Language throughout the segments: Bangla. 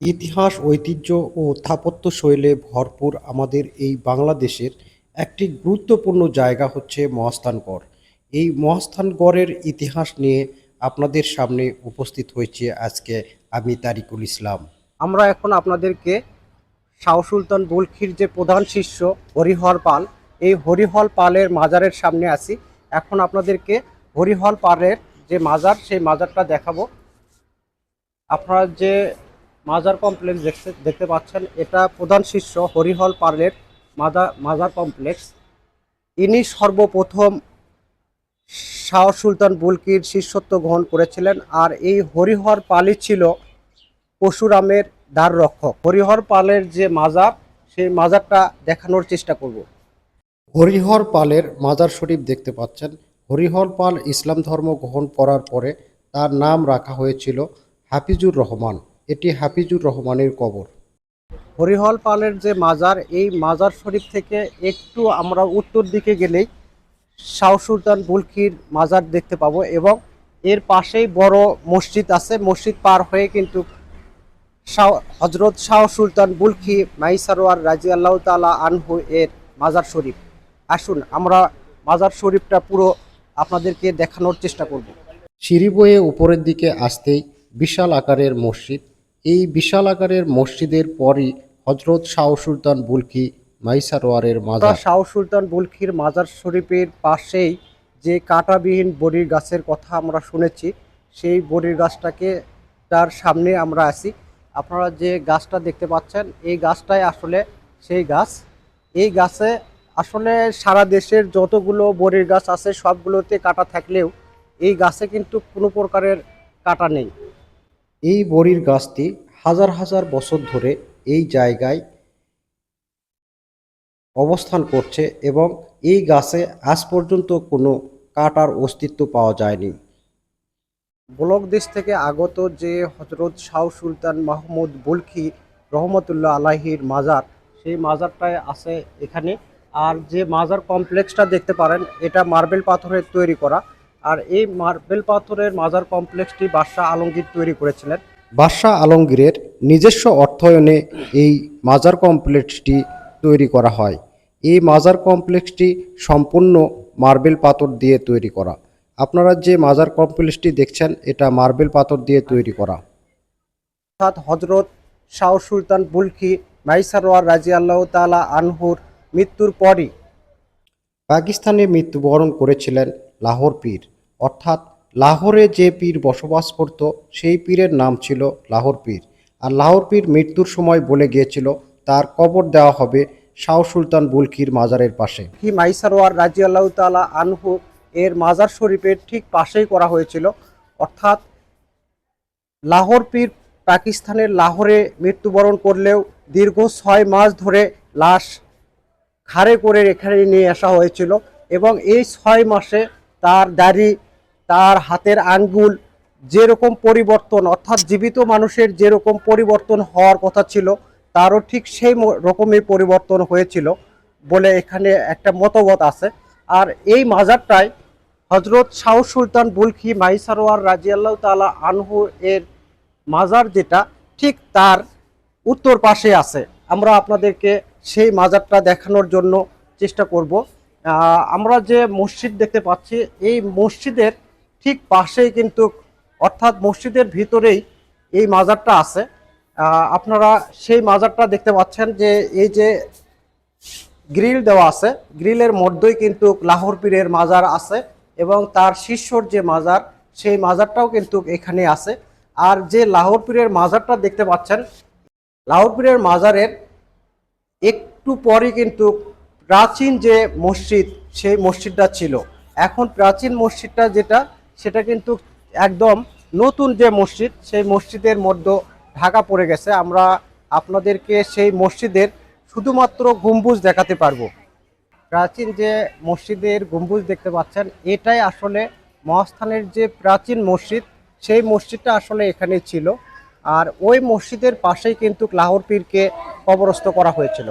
ইতিহাস, ঐতিহ্য ও স্থাপত্য শৈলে ভরপুর আমাদের এই বাংলাদেশের একটি গুরুত্বপূর্ণ জায়গা হচ্ছে মহাস্থানগড় এই মহাস্থানগড়ের ইতিহাস নিয়ে আপনাদের সামনে উপস্থিত হয়েছে আজকে আমি তারিকুল ইসলাম। আমরা এখন আপনাদেরকে শাহ সুলতান বুলখির যে প্রধান শিষ্য হরিহর পাল, এই হরিহর পালের মাজারের সামনে আছি। এখন আপনাদেরকে হরিহর পালের যে মাজার, সেই মাজারটা দেখাবো। আপনারা যে মাজার কমপ্লেক্স দেখতে পাচ্ছেন। এটা প্রধান শিষ্য হরিহর পালের মাজার মাজার কমপ্লেক্স। ইনি সর্বপ্রথম শাহ সুলতান বুলকির শিষ্যত্ব গ্রহণ করেছিলেন আর এই হরিহর পালই ছিল পশুরামের দ্বার রক্ষক। হরিহর পালের যে মাজার, সেই মাজারটা দেখানোর চেষ্টা করব। হরিহর পালের মাজার শরীফ দেখতে পাচ্ছেন। হরিহর পাল ইসলাম ধর্ম গ্রহণ করার পরে তার নাম রাখা হয়েছিল হাফিজুর রহমান। এটি হাফিজুর রহমানের কবর। হরিহল পালের যে মাজার এই মাজার শরীফ থেকে একটু আমরা উত্তর দিকে গেলেই শাহ সুলতান বুলকির মাজার দেখতে পাবো এবং এর পাশেই বড় মসজিদ আছে। মসজিদ পার হয়ে কিন্তু হজরত শাহ সুলতান বুলকি মাইসারোয়ার রাজি আল্লাহ তালা আনহু এর মাজার শরীফ। আসুন আমরা মাজার শরীফটা পুরো আপনাদেরকে দেখানোর চেষ্টা করব। সিঁড়ি বয়ে উপরের দিকে আসতেই বিশাল আকারের মসজিদ এই বিশাল আকারের মসজিদের পরই হজরত শাহ সুলতান বুলকি মাইসারোয়ারের মাজার। শাহ সুলতান বুলকির মাজার শরীফের পাশেই যে কাঁটাবিহীন বড়ির গাছের কথা আমরা শুনেছি, সেই বড়ির গাছটাকে তার সামনে আমরা আছি। আপনারা যে গাছটা দেখতে পাচ্ছেন, এই গাছটাই আসলে সেই গাছ। এই গাছে আসলে সারা দেশের যতগুলো বড়ির গাছ আছে, সবগুলোতে কাটা থাকলেও এই গাছে কিন্তু কোনো প্রকারের কাটা নেই। এই বড়ির গাছটি হাজার হাজার বছর ধরে এই জায়গায় অবস্থান করছে এবং এই গাছে আজ পর্যন্ত কোনো কাটার অস্তিত্ব পাওয়া যায়নি। ব্লক দেশ থেকে আগত যে হজরত শাহ সুলতান মাহমুদ বুলকি রহমতুল্লাহ আলাহির মাজার, সেই মাজারটায় আছে এখানে। আর যে মাজার কমপ্লেক্সটা দেখতে পারেন, এটা মার্বেল পাথরের তৈরি করা। আর এই মার্বেল পাথরের মাজার কমপ্লেক্সটি বাদশাহ আলমগীর তৈরি করেছিলেন। বাদশাহ আলমগীরের নিজস্ব অর্থায়নে এই মাজার কমপ্লেক্সটি তৈরি করা হয়। এই মাজার কমপ্লেক্সটি সম্পূর্ণ মার্বেল পাথর দিয়ে তৈরি করা। আপনারা যে মাজার কমপ্লেক্সটি দেখছেন এটা মার্বেল পাথর দিয়ে তৈরি করা। অর্থাৎ হজরত শাহ সুলতান বুলকি মাইসারোয়ার রাজি আল্লাহ তালা আনহুর মৃত্যুর পরই পাকিস্তানে মৃত্যুবরণ করেছিলেন লাহোর পীর। অর্থাৎ লাহোরে যে পীর বসবাস করত, সেই পীরের নাম ছিল লাহোর পীর। আর লাহোর পীর মৃত্যুর সময় বলে গিয়েছিল, তার কবর দেওয়া হবে শাহ সুলতান বুলকির মাজারের পাশে। কি মাইসারোয়ার রাজি আল্লাহ তালা আনহু এর মাজার শরীফের ঠিক পাশেই করা হয়েছিল। অর্থাৎ লাহোর পীর পাকিস্তানের লাহোরে মৃত্যুবরণ করলেও দীর্ঘ ছয় মাস ধরে লাশ ঘাড়ে করে এখানে নিয়ে আসা হয়েছিল এবং এই ছয় মাসে তার দাড়ি তার হাতের আঙ্গুল যেরকম পরিবর্তন, অর্থাৎ জীবিত মানুষের যেরকম পরিবর্তন হওয়ার কথা ছিল, তারও ঠিক সেই রকমই পরিবর্তন হয়েছিল বলে এখানে একটা মতবাদ আছে। আর এই মাজারটায় হজরত শাহ সুলতান বুলকি মাইসারোয়ার রাজিয়াল্লাহ তালা আনহু এর মাজার যেটা, ঠিক তার উত্তর পাশে আছে। আমরা আপনাদেরকে সেই মাজারটা দেখানোর জন্য চেষ্টা করব। আমরা যে মসজিদ দেখতে পাচ্ছি, এই মসজিদের ঠিক পাশেই কিন্তু, অর্থাৎ মসজিদের ভিতরেই এই মাজারটা আছে। আপনারা সেই মাজারটা দেখতে পাচ্ছেন যে, এই যে গ্রিল দেওয়া আছে, গ্রিলের মধ্যেই কিন্তু লাহোর পীরের মাজার আছে এবং তার শিষ্যর যে মাজার, সেই মাজারটাও কিন্তু এখানে আছে। আর যে লাহোর পীরের মাজারটা দেখতে পাচ্ছেন, লাহোর পীরের মাজারের একটু পরে কিন্তু প্রাচীন যে মসজিদ, সেই মসজিদটা ছিল। এখন প্রাচীন মসজিদটা যেটা সেটা কিন্তু একদম নতুন যে মসজিদ, সেই মসজিদের মধ্যে ঢাকা পড়ে গেছে। আমরা আপনাদেরকে সেই মসজিদের শুধুমাত্র গম্বুজ দেখাতে পারব। প্রাচীন যে মসজিদের গম্বুজ দেখতে পাচ্ছেন, এটাই আসলে মহাস্থানের যে প্রাচীন মসজিদ, সেই মসজিদটা আসলে এখানে ছিল। আর ওই মসজিদের পাশেই কিন্তু লাহোর পীরকে কবরস্থ করা হয়েছিল।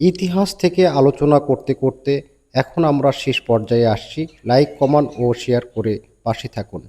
ইতিহাস থেকে আলোচনা করতে করতে এখন আমরা শেষ পর্যায়ে আসছি। লাইক কমান ও শেয়ার করে পাশে থাকুন।